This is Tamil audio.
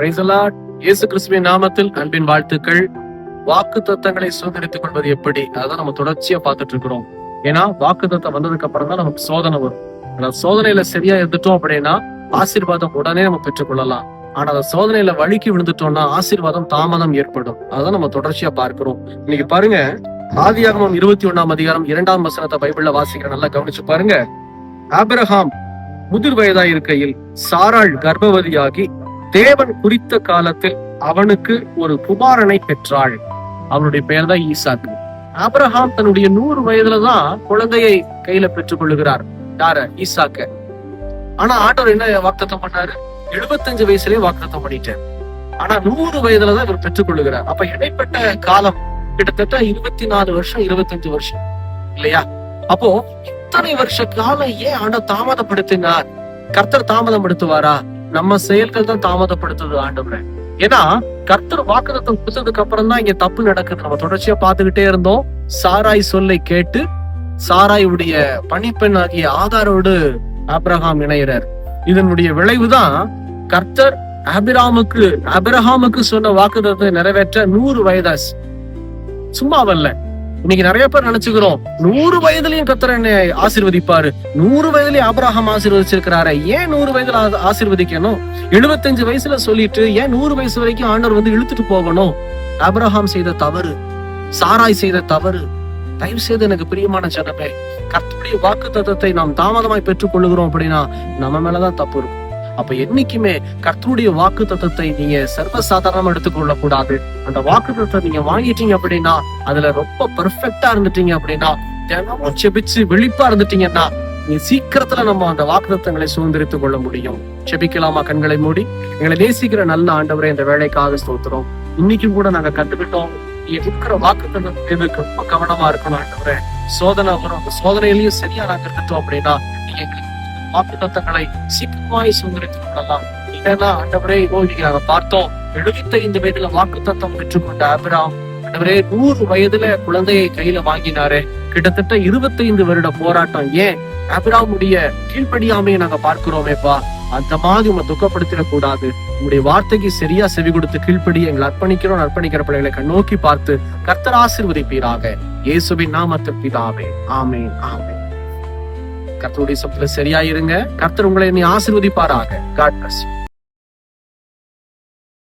இயேசு கிறிஸ்துவின் நாமத்தில் அன்பின் வாழ்த்துக்கள். வாக்கு தத்தங்களை சுதந்திரித்துக் கொள்வது எப்படி? அதான் நம்ம தொடர்ச்சியா பார்த்துட்டு இருக்கிறோம். ஏன்னா வாக்கு தத்தம் வந்ததுக்கு அப்புறம் தான் நமக்கு சோதனை வரும். அந்த சோதனையில சரியா இருந்துட்டோம் அப்படின்னா ஆசீர்வாதம் உடனே நம்ம பெற்றுக்கொள்ளலாம் ஆனா அந்த சோதனையில வழுக்கி விழுந்துட்டோம்னா ஆசீர்வாதம் தாமதம் ஏற்படும். அதான் நம்ம தொடர்ச்சியா பார்க்கிறோம். இன்னைக்கு பாருங்க ஆதியாகமம் இருபத்தி ஒண்ணாம் அதிகாரம் இரண்டாம் வசனத்தை பைபிள்ல வாசிக்கிற நல்லா கவனிச்சு பாருங்க. ஆபிரஹாம் முதிர் வயதா இருக்கையில் சாராள் கர்ப்பவதியாகி தேவன் குறித்த காலத்தில் அவனுக்கு ஒரு குமாரனை பெற்றாள். அவனுடைய பெயர் தான் ஈசாக்கு. ஆபிரகாம் தன்னுடைய நூறு வயதுலதான் குழந்தையை கையில பெற்றுக் கொள்ளுகிறார் யார? ஈசாக்க. ஆனா ஆண்டவர் என்ன வாக்குத்தம் பண்ணாரு? எழுபத்தஞ்சு வயசுலயே வாக்குத்தம் பண்ணிட்டார். ஆனா நூறு வயதுலதான் இவர் பெற்றுக் கொள்ளுகிறார் அப்ப இடைப்பட்ட காலம் கிட்டத்தட்ட இருபத்தி நாலு வருஷம் இருபத்தஞ்சு வருஷம். இல்லையா? அப்போ இத்தனை வருஷ காலம் ஏன் ஆண்டவர் தாமதப்படுத்தினார்? கர்த்தர் தாமதப்படுத்துவாரா? நம்ம செயல்கள் தான் தாமதப்படுத்துது ஆண்டவரே. ஏன்னா கர்த்தர் வாக்குதத்தம் கொடுத்ததுக்கு அப்புறம் தான் இங்க தப்பு நடக்குது. நம்ம தொடர்ச்சியா பார்த்துக்கிட்டே இருந்தோம். சாராய் சொல்லை கேட்டு சாராயுடைய பணிப்பெண் ஆகிய ஆதாரோடு ஆபிரகாம் இணையிறார் இதனுடைய விளைவுதான் கர்த்தர் அபிராமுக்கு அபிரஹாமுக்கு சொன்ன வாக்குதத்தை நிறைவேற்ற நூறு வயதாஸ் சும்மா இன்னைக்கு நிறைய பேர் நினைச்சுக்கிறோம் நூறு வயதுலயும் கத்தர் என்னை ஆசிர்வதிப்பாரு. நூறு வயதுலயும் ஆபராகம் ஆசீர்வதிச்சிருக்கிறாரு. ஏன் நூறு வயதுல ஆசிர்வதிக்கணும்? எழுபத்தஞ்சு வயசுல சொல்லிட்டு ஏன் நூறு வயசு வரைக்கும் ஆண்டவர் வந்து இழுத்துட்டு போகணும்? ஆபிரகாம் செய்த தவறு சாராய் செய்த தவறு தயவு செய்து எனக்கு பிரியமான ஜனமே கர்த்தருடைய வாக்கு தத்துவத்தை நாம் தாமதமாய் பெற்றுக் கொள்ளுகிறோம் அப்படின்னா நம்ம மேலதான் தப்பு இருக்கும். அப்ப என்னைக்குமே கர்த்தருடைய வாக்கு தத்துவத்தை நீங்க சர்வசாதாரணமா எடுத்துக்கொள்ள கூடாது அந்த வாக்கு தத்துவத்தை நீங்க வாங்கிட்டீங்க அப்படின்னா அதுல ரொம்ப பெர்ஃபெக்டா இருந்துட்டீங்க அப்படின்னா தினமும் செபிச்சு வெளிப்பா இருந்துட்டீங்கன்னா நீ சீக்கிரத்துல நம்ம அந்த வாக்குத்தங்களை சுதந்திரித்துக் கொள்ள முடியும். செபிக்கலாமா கண்களை மூடி? எங்களை நேசிக்கிற நல்ல ஆண்டவரை இந்த வேலைக்காக ஸ்தோத்திரம். இன்னைக்கும் கூட நாங்க கத்துக்கிட்டோம் நீ இருக்கிற வாக்குத்தங்களுக்கு ரொம்ப கவனமா இருக்கணும் ஆண்டவரே. சோதனை வரும். அந்த சோதனையிலயும் சரியா நாங்க இருந்துட்டோம் அப்படின்னா நீங்க எங்களுக்கு வாக்குத்தங்களை சீக்கிரமாய் சுதந்திரித்துக் கொள்ளலாம் இல்லைன்னா ஆண்டவரே இதோ இன்னைக்கு நாங்க பார்த்தோம். எழுபத்தைந்து வயதுல வாக்குத்தத்தம் பெற்றுக்கொண்ட அபிராம் ஆண்டவரே நூறு வயதுல குழந்தையை கையில வாங்கினாரு. கிட்டத்தட்ட இருபத்தைந்து வருட போராட்டம் ஏன்? அபிராமுடைய கீழ்ப்படியாமையை நாங்க பார்க்கிறோமேப்பா. அந்த மாதிரி உங்களை துக்கப்படுத்திட கூடாது உங்களுடைய வார்த்தைக்கு சரியா செவி கொடுத்து கீழ்ப்படி எங்களை அர்ப்பணிக்கிறோம். அர்ப்பணிக்கிற பிள்ளைகளை கண்ணோக்கி பார்த்து கர்த்தர் ஆசிர்வதிப்பீராக. இயேசுவின் நாமத்தில் பிதாவே. ஆமேன் ஆமேன். கர்த்தருடைய சப்தத்துல சரியா இருங்க கர்த்தர் உங்களை நீ ஆசிர்வதிப்பாராக. God plus